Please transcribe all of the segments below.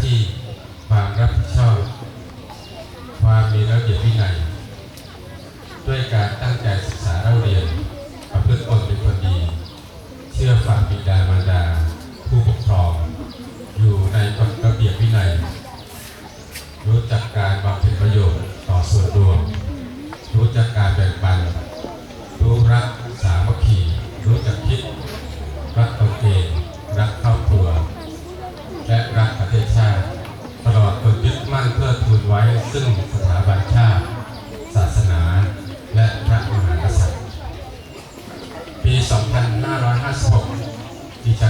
หน้าที่ ความรับผิดชอบ ความมีระเบียบวินัย ด้วยการตั้งใจศึกษาเล่าเรียน ประพฤติตนเป็นคนดี เชื่อฟังบิดามารดา ผู้ปกครอง อยู่ในกฎระเบียบวินัย รู้จักการบำเพ็ญประโยชน์ต่อส่วนรวม รู้จักการแบ่งปัน รู้รักสามัคคี รู้จักคิด รักตนเอง รักครอบครัว และรักประเทศชาติ ตลอดจนยึดมั่นเพื่อทูนไว้ ซึ่งสถาบันชาติ ศาสนาและพระมหากษัตริย์ ปี 2556ดิฉัน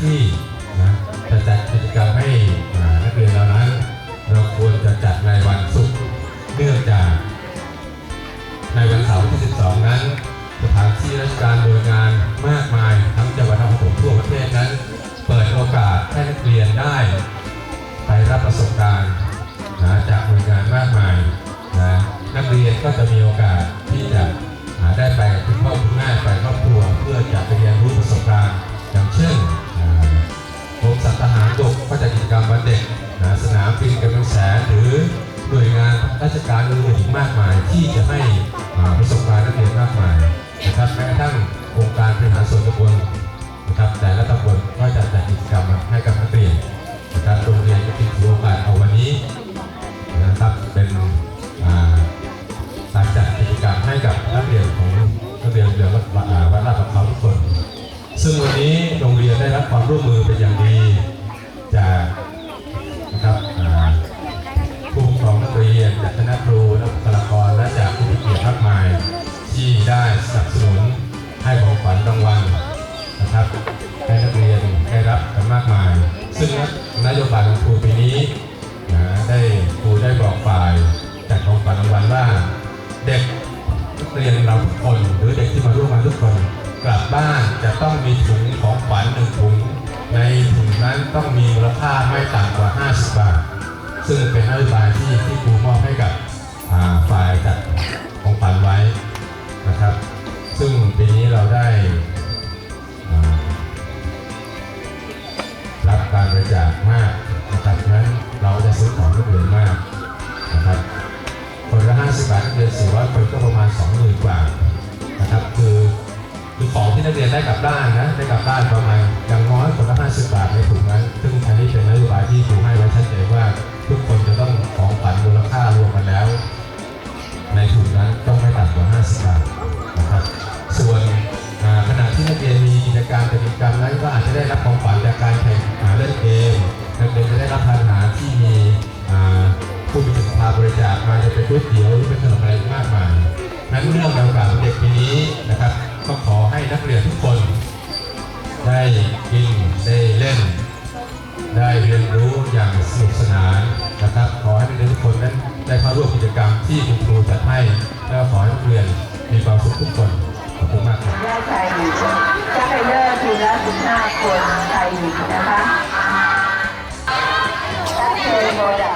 คื ราชการอื่นอีกมากมายที่จะให้ประสบการณ์นักเรียนมากมายนะครับแม้กระทั่งโครงการบริหารส่วนตำบลนะครับแต่ละตำบลก็จะจัดกิจกรรมให้กับนักเรียนนะครับโรงเรียนก็จึงถือโอกาสเอาวันนี้นะครับเป็นการจัดกิจกรรมให้กับนักเรียนของนักเรียนเรือวัดวัดลาดประเขาทุกคน ซึ่งวันนี้โรงเรียนได้รับความร่วมมือเป็นอย่างดีจาก สนับสนุนให้ของขวัญรางวัลนะครับให้นักเรียนได้รับกันมากมาย ซึ่งนโยบายของครูปีนี้นะได้ครูได้บอกฝ่ายจัดของขวัญรางวัลว่าเด็กนักเรียนเราทุกคนหรือเด็กที่มาร่วมงานทุกคนกลับบ้านจะต้องมีถุงของขวัญหนึ่งถุง ในถุงนั้นต้องมีมูลค่าไม่ต่ำกว่า 50 บาท ซึ่งเป็นนโยบายที่ที่ครูมอบให้กับฝ่ายจัดของขวัญไว้นะครับ ซึ่งปีนี้เราได้รับการบริจาคมากนะครับนั้นเราจะซื้อของนักเรียนมากนะครับคนละ50บบาทนักเรียน400คนก็ประมาณ20,000กว่านะครับคือคือของที่นักเรียนได้กลับบ้านนะได้กลับบ้านประมาณอย่างน้อยคนละ50บบาทในถุงนั้น ซึ่งอันนี้เป็นนโยบายที่ครูให้ไว้ชัดเจนว่าทุกคนจะต้องของขวัญมูลค่ารวมกันแล้ว ในถุงนั้นต้องไม่ต่ำกว่า50บาทนะครับ ส่วนาขณะที่นักเรียนมีกิจกรรมกิจกรรมนั้นก็อาจจะได้รับของขวัญจากการแข่งหาเล่นเกมนักเรียนจะได้รับทานอาหารที่มีผู้มีจิตศรัทธาบริจาคมาจะเป็นก๋วยเตี๋ยวหรือเป็นขนมอะไรมากมายนั้นเรื่องในโอกาวเด็กปีนี้นะครับ ก็ขอให้นักเรียนทุกคน ได้กินได้เล่น ได้เรียนรู้อย่างสนุกสนานนะครับ ขอให้นักเรียนทุกคนนั้นได้เข้าร่วมกิจกรรมที่คุณครูจัดให้แล้วขอให้นักเรียนมีความสุขทุกคน ขอบคุณมากครับแยกชายหญิงชักไปเลอกทีละ15คนชายหญิงนะคะชักเทโมดะ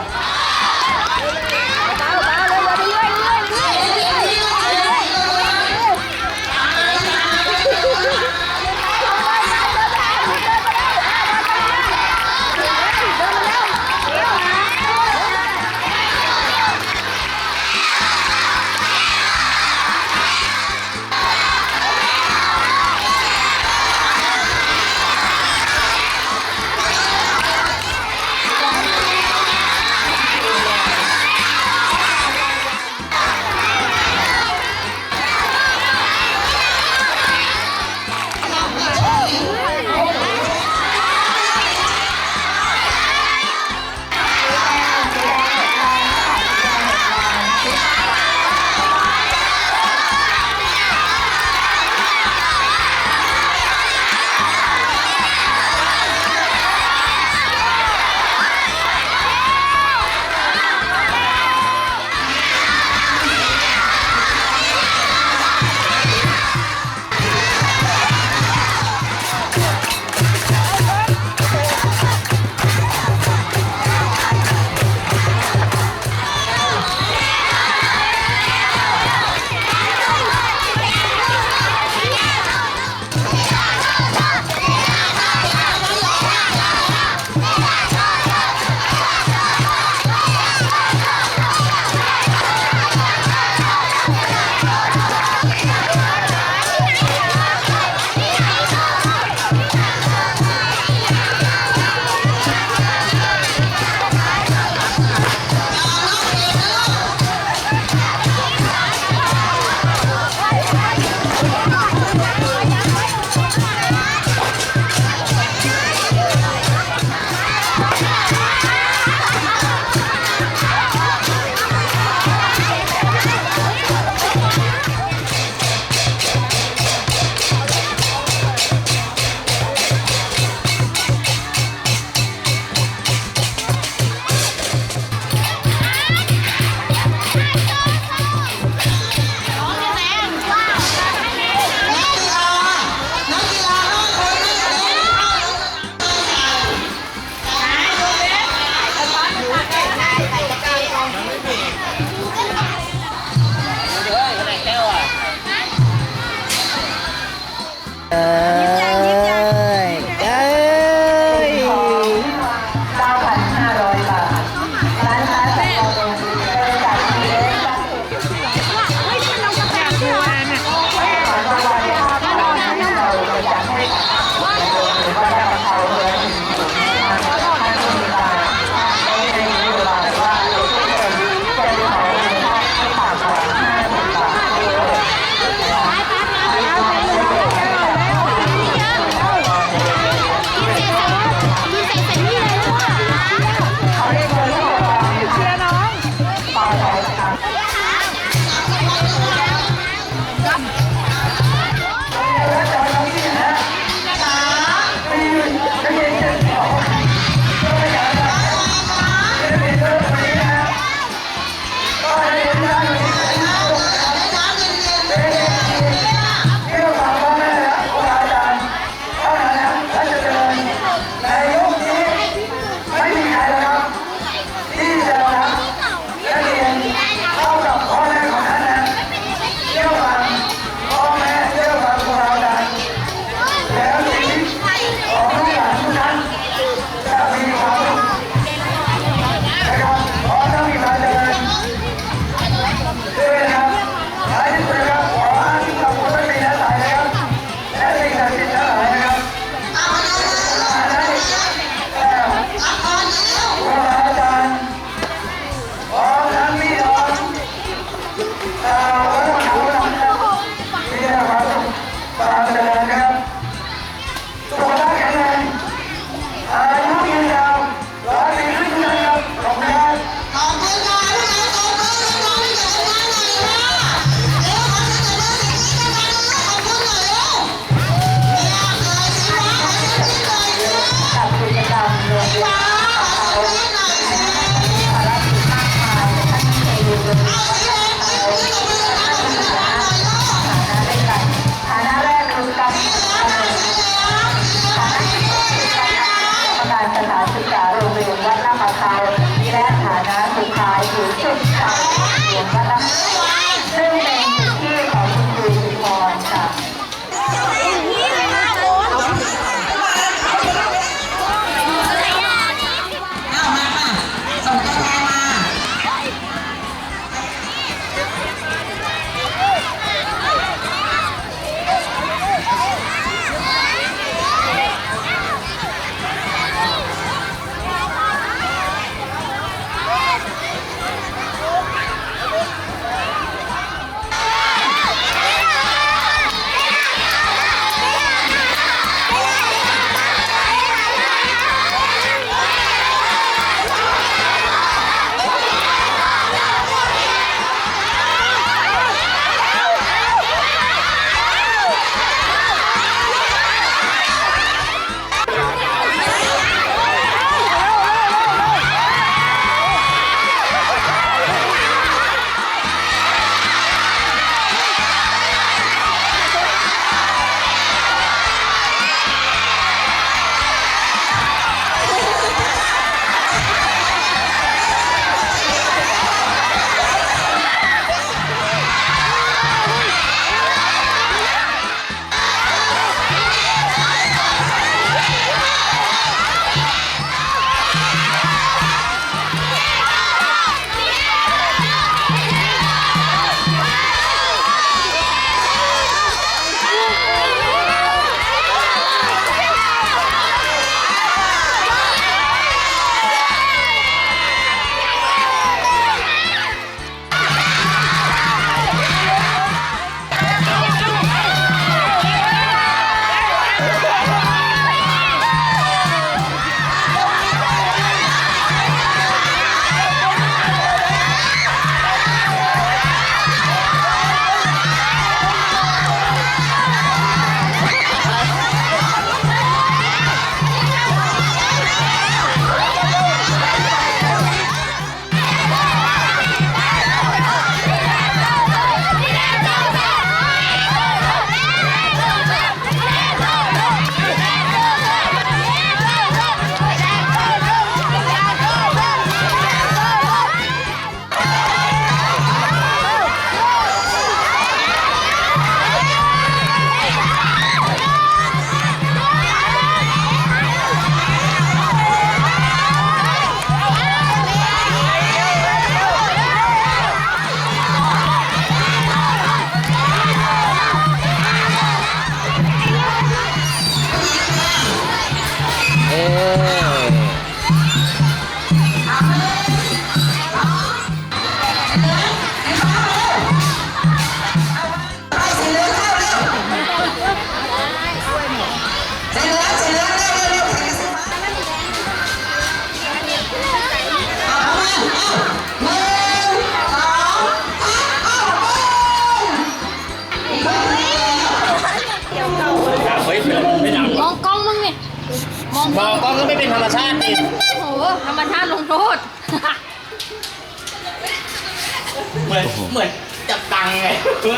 มือนเหมือนจับตังค์ไง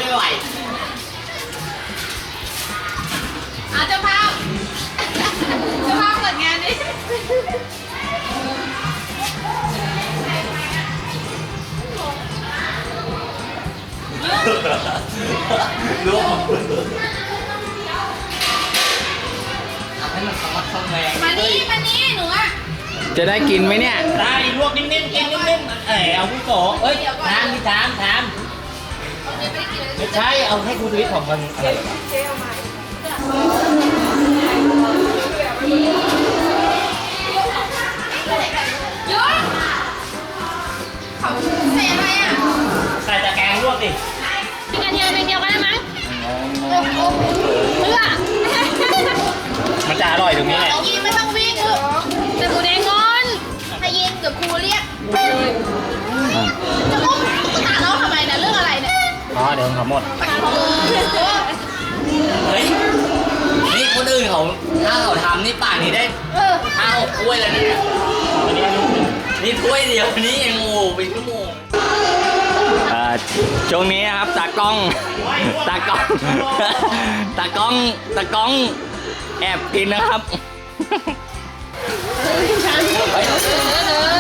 ไม่ไหวอาเจ้าภาพเจ้าภาพเปิดงานดิรู้ทำให้มันสมัครสมแรงมานี่มานี่หนูอะ จะได้กินไหมเนี่ย ได้ลวกนิ่มๆกินนิ่มๆเอ้ยเอาพี่โสเอ้ยถามพี่ถามถามไม่ใช่เอาให้คุณทวิตของมันอะไรวะเยอะเขาใส่อะไรอะใส่ตะแกรงลวกดิเป็นกระเทียมเป็นเดียวกันได้มั้งโอ้โหเพื่อมันจะอร่อยตรงนี้แหละยิงไม่ต้องวิ่ง อ๋อเดี๋ยวเขาหมด เฮ้ย นี่คนอื่นเขาถ้าเขาทำนี่ป่านนี้ได้เออห้าหกถ้วยแล้วเนี่ยนี่ถ้วยเดียวนี่ยังโง่เป็นชั่วโมงอ่อช่วงนี้นะครับตากล้อง ตากล้อง ตากล้อง ตากล้อง แอบกินนะครับ เ